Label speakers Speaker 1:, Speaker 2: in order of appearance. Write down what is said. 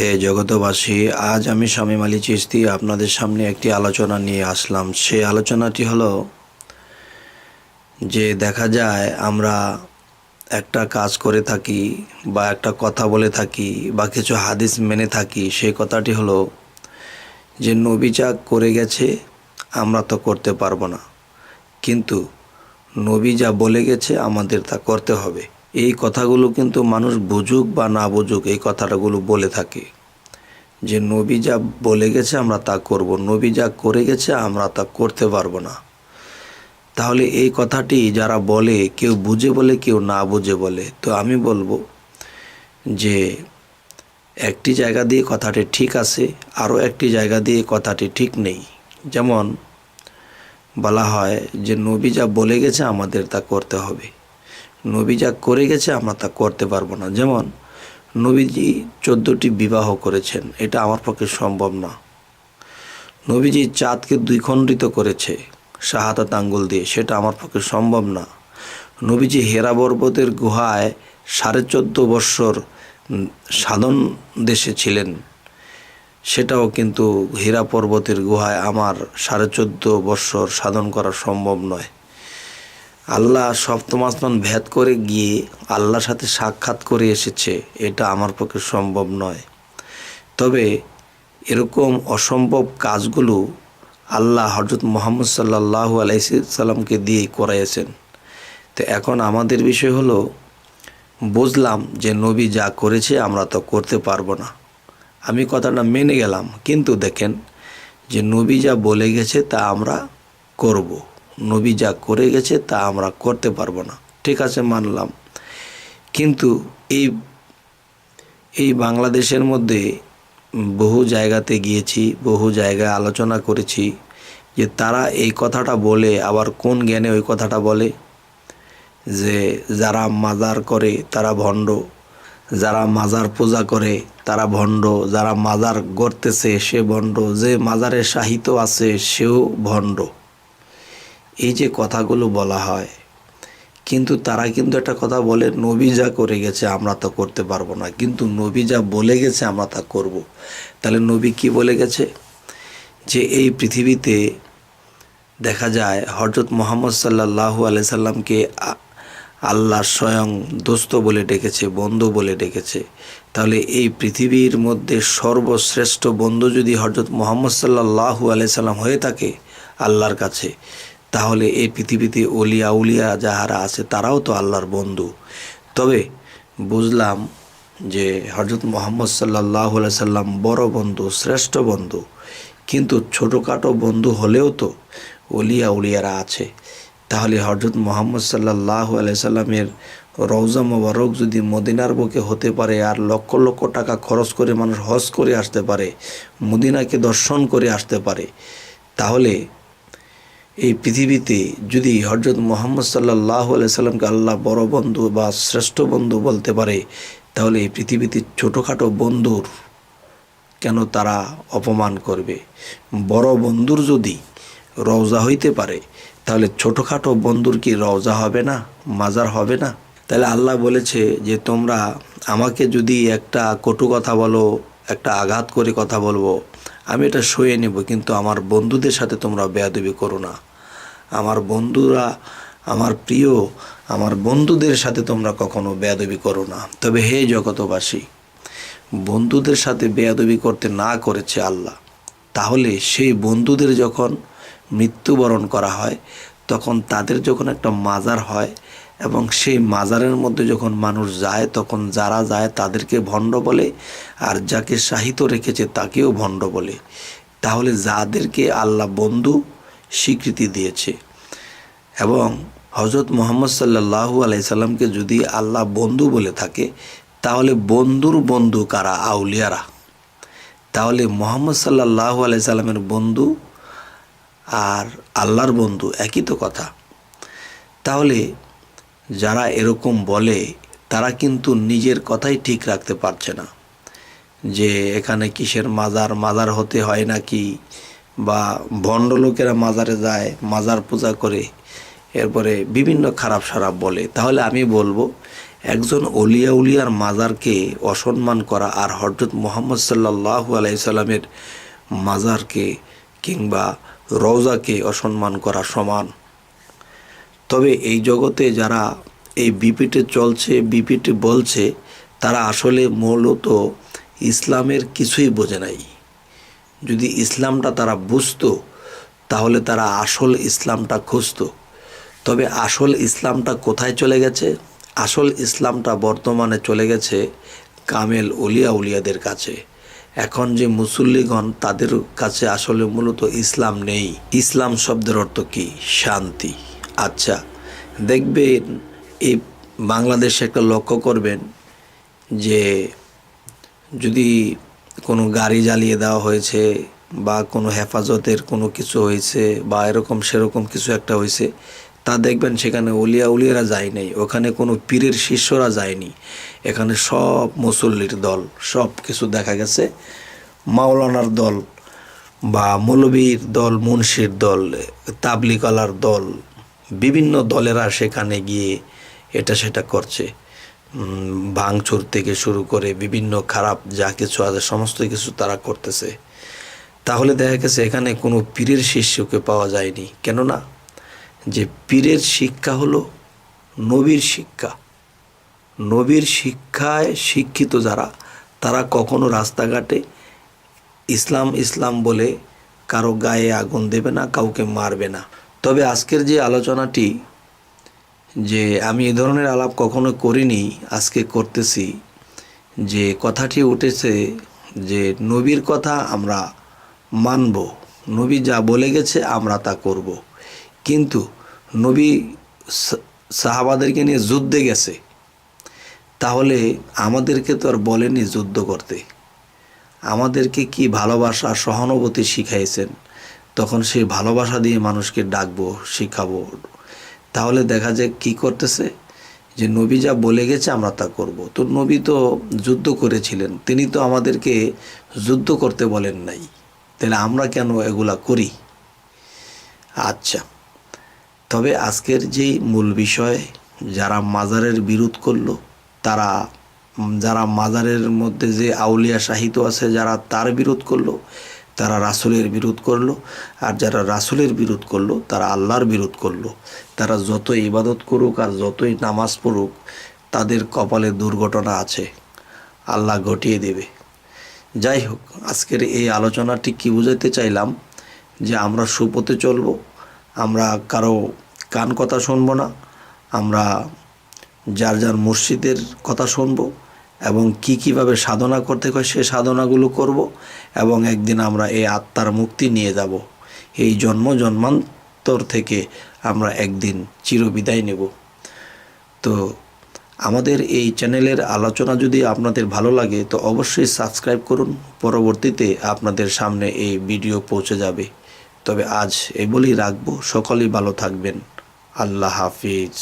Speaker 1: হে জগতবাসী আজ আমি শামীম আলী চিস্তি আপনাদের সামনে একটি আলোচনা নিয়ে আসলাম। সেই আলোচনাটি হলো যে দেখা যায় আমরা একটা কাজ করে থাকি বা একটা কথা বলে থাকি বা কিছু হাদিস মেনে থাকি সেই কথাটি হলো যে নবী যা করে গেছে আমরা তো করতে পারব না। কিন্তু নবী যা বলে গেছে আমাদের তা করতে হবে। এই কথাগুলো কিন্তু মানুষ বুঝুক বা না বুঝুক, এই কথাটাগুলো বলে থাকে। যে নবী যা বলে গেছে আমরা তা করব, নবী যা করে গেছে আমরা তা করতে পারব না। তাহলে এই কথাটি যারা বলে, কেউ বুঝে বলে, কেউ না বুঝে বলে। তো আমি বলব যে একটি জায়গা দিয়ে কথাটি ঠিক আছে, আরও একটি জায়গা দিয়ে কথাটি ঠিক নেই। যেমন বলা হয় যে নবী যা বলে গেছে আমাদের তা করতে হবে। নবী যা করে গেছে, আমরা তা করতে পারব না। যেমন, নবীজি চোদ্দোটি বিবাহ করেছেন, এটা আমার পক্ষে সম্ভব না। নবীজি চাঁদকে দুই খণ্ডিত করেছে, শাহাদাত আঙ্গুল দিয়ে, সেটা আমার পক্ষে সম্ভব না। নবীজি হেরা পর্বতের গুহায় সাড়ে চোদ্দ বৎসর সাধন দেশে ছিলেন। সেটাও কিন্তু হীরা পর্বতের গুহায় আমার সাড়ে চোদ্দ বৎসর সাধন করা সম্ভব নয়। আল্লাহ সপ্তম আসমান ভেদ করে গিয়ে আল্লাহর সাথে সাক্ষাৎ করে এসেছে। এটা আমার পক্ষে সম্ভব নয়। তবে এরকম অসম্ভব কাজগুলো আল্লাহ হজরত মোহাম্মদ সাল্লাহ আলাইসাল্লামকে দিয়ে করাইয়েছেন। তো এখন আমাদের বিষয় হলো, বুঝলাম যে নবী যা করেছে আমরা তো করতে পারব না। আমি কথাটা মেনে গেলাম, কিন্তু দেখেন যে নবী যা বলে গেছে তা আমরা করব। নবী যা করে গেছে তা আমরা করতে পারব না। ঠিক আছে, মানলাম। কিন্তু এই এই বাংলাদেশের মধ্যে বহু জায়গাতে গিয়েছি, বহু জায়গায় আলোচনা করেছি যে তারা এই কথাটা বলে, আবার কোন জ্ঞানে ওই কথাটা বলে? যে যারা মাজার করে তারা ভণ্ড, যারা মাজার পূজা করে তারা ভণ্ড, যারা মাজার গড়তেছে সে ভণ্ড, যে মাজারে সাহিত্য আছে সেও ভণ্ড। এই যে কথাগুলো বলা হয়, কিন্তু তারা কিন্তু একটা কথা বলে, নবী যা করে গেছে আমরা তো করতে পারব না। কিন্তু নবী যা বলে গেছে আমরা তা করব। তাহলে নবী কি বলে গেছে? যে এই পৃথিবীতে দেখা যায় হজরত মোহাম্মদ সাল্লাহু আলাই সাল্লামকে আল্লাহ স্বয়ং দোস্ত বলে ডেকেছে, বন্ধু বলে ডেকেছে। তাহলে এই পৃথিবীর মধ্যে সর্বশ্রেষ্ঠ বন্ধু যদি হজরত মোহাম্মদ সাল্লাহু আলাই সাল্লাম হয়ে থাকে আল্লাহর কাছে তাহলে এই পৃথিবীতে অলিয়া উলিয়া যাহারা আছে, তারাও তো আল্লাহর বন্ধু। তবে বুঝলাম যে হজরত মোহাম্মদ সাল্লাহ সাল্লাম বড় বন্ধু, শ্রেষ্ঠ বন্ধু, কিন্তু ছোটোখাটো বন্ধু হলেও তো অলিয়া উলিয়ারা আছে। তাহলে হজরত মোহাম্মদ সাল্লাহ সাল্লামের রওজা মোবারক যদি মদিনার বুকে হতে পারে আর লক্ষ লক্ষ টাকা খরচ করে মানুষ হজ করে আসতে পারে, মদিনাকে দর্শন করে আসতে পারে, তাহলে এই পৃথিবীতে যদি হজরত মোহাম্মদ সাল্লাহ সাল্লামকে আল্লাহ বড় বন্ধু বা শ্রেষ্ঠ বন্ধু বলতে পারে, তাহলে এই পৃথিবীতে ছোটোখাটো বন্ধুর কেন তারা অপমান করবে? বড় বন্ধুর যদি রওজা হইতে পারে, তাহলে ছোটোখাটো বন্ধুর কি রওজা হবে না, মাজার হবে না? তাহলে আল্লাহ বলেছে যে, তোমরা আমাকে যদি একটা কটু কথা বলো, একটা আঘাত করে কথা বলব, আমি এটা সয়ে নেব, কিন্তু আমার বন্ধুদের সাথে তোমরা বেয়াদবি করো না। আমার বন্ধুরা, আমার প্রিয়, আমার বন্ধুদের সাথে তোমরা কখনো বেয়াদবি করো না। তবে হে জগতবাসী বন্ধুদের সাথে বেয়াদবি করতে না করেছে আল্লাহ। তাহলে সেই বন্ধুদের যখন মৃত্যুবরণ করা হয়, তখন তাদের যখন একটা মাজার হয় এবং সেই মাজারের মধ্যে যখন মানুষ যায়, তখন যারা যায় তাদেরকে ভণ্ড বলে আর যাকে সাহিত্য রেখেছে তাকেও ভণ্ড বলে। তাহলে যাদেরকে আল্লাহ বন্ধু স্বীকৃতি দিয়েছে। এবং হজরত মোহাম্মদ সাল্লাহু আলাইসাল্লামকে যদি আল্লাহ বন্ধু বলে থাকে, তাহলে বন্ধুর বন্ধু কারা? আউলিয়ারা। তাহলে মোহাম্মদ সাল্লাহ আলাইসাল্লামের বন্ধু আর আল্লাহর বন্ধু একই তো কথা। তাহলে যারা এরকম বলে, তারা কিন্তু নিজের কথাই ঠিক রাখতে পারছে না। যে এখানে কিসের মাজার? মাজার হতে হয় নাকি? বা ভণ্ড লোকেরা মাজারে যায়, মাজার পূজা করে, এরপরে বিভিন্ন খারাপ সারাপ বলে। তাহলে আমি বলব, একজন অলিয়া উলিয়ার মাজারকে অসম্মান করা আর হজরত মোহাম্মদ সাল্লাহ আলাইসাল্লামের মাজারকে কিংবা রওজাকে অসম্মান করা সমান। তবে এই জগতে যারা এই বিপিটে চলছে বিপিটে বলছে, তারা আসলে মূলত ইসলামের কিছুই বোঝে নাই। যদি ইসলামটা তারা বুঝত, তাহলে তারা আসল ইসলামটা খুঁজতো। তবে আসল ইসলামটা কোথায় চলে গেছে? আসল ইসলামটা বর্তমানে চলে গেছে কামেল উলিয়া উলিয়াদের কাছে। এখন যে মুসল্লিগণ, তাদের কাছে আসলে মূলত ইসলাম নেই। ইসলাম শব্দের অর্থ কি? শান্তি। আচ্ছা দেখবেন এই বাংলাদেশে একটা লক্ষ্য করবেন যে যদি কোনো গাড়ি জ্বালিয়ে দেওয়া হয়েছে বা কোনো হেফাজতের কোনো কিছু হয়েছে বা এরকম সেরকম কিছু একটা হয়েছে, তা দেখবেন সেখানে উলিয়া উলিয়ারা যায় নাই। ওখানে কোনো পীরের শিষ্যরা যায়নি। এখানে সব মুসল্লির দল, সব কিছু দেখা গেছে। মাওলানার দল বা মৌলবীর দল, মুন্সির দল তাবলিকালার দল, বিভিন্ন দলেরা সেখানে গিয়ে এটা সেটা করছে। ভাঙচুর থেকে শুরু করে বিভিন্ন খারাপ যা কিছু আছে, সমস্ত কিছু তারা করতেছে। তাহলে দেখা গেছে এখানে কোনো পীরের শিষ্যকে পাওয়া যায়নি। কেননা যে পীরের শিক্ষা হলো নবীর শিক্ষা। নবীর শিক্ষায় শিক্ষিত যারা, তারা কখনো রাস্তাঘাটে ইসলাম ইসলাম বলে কারও গায়ে আগুন দেবে না, কাউকে মারবে না। তবে আজকের যে আলোচনাটি যে আমি এ ধরনের আলাপ কখনো করিনি, আজকে করতেছি। যে কথাটি উঠেছে যে নবীর কথা আমরা মানব, নবী যা বলে গেছে আমরা তা করব। কিন্তু নবী সাহাবাদেরকে নিয়ে যুদ্ধে গেছে। তাহলে আমাদেরকে তো আর বলেনি যুদ্ধ করতে। আমাদেরকে কি ভালোবাসা, সহানুভূতি শিখাইছেন? তখন সেই ভালোবাসা দিয়ে মানুষকে ডাকবো, শিখাবো। তাহলে দেখা যায় কি করতেছে। যে নবী যা বলে গেছে আমরা তা করব। তো নবী তো যুদ্ধ করেছিলেন, তিনি তো আমাদেরকে যুদ্ধ করতে বলেন নাই। তাহলে আমরা কেন এগুলা করি? আচ্ছা তবে আজকের যেই মূল বিষয়, যারা মাজারের বিরোধ করল, তারা যারা মাজারের মধ্যে যে আউলিয়া সাহিত্য আছে, যারা তার বিরোধ করল তারা রাসুলের বিরোধ করল, আর যারা রাসুলের বিরোধ করল, তারা আল্লাহর বিরোধ করল। তারা যতই ইবাদত করুক আর যতই নামাজ পড়ুক, তাদের কপালে দুর্ঘটনা আছে। আল্লাহ ঘটিয়ে দেবে। যাই হোক, আজকের এই আলোচনাটি কি বুঝাতে চাইলাম, যে আমরা সুপথে চলব, আমরা কারও কান কথা শুনব না, আমরা যার যার মসজিদের কথা শুনব এবং কি কীভাবে সাধনা করতে হয় সে সাধনাগুলো করব এবং একদিন আমরা এই আত্মার মুক্তি নিয়ে যাব। এই জন্ম জন্মান্তর থেকে আমরা একদিন চিরবিদায় নেব। তো আমাদের এই চ্যানেলের আলোচনা যদি আপনাদের ভালো লাগে, তো অবশ্যই সাবস্ক্রাইব করুন। পরবর্তীতে আপনাদের সামনে এই ভিডিও পৌঁছে যাবে। তবে আজ এ বলেই রাখব, সকলেই ভালো থাকবেন। আল্লাহ হাফিজ।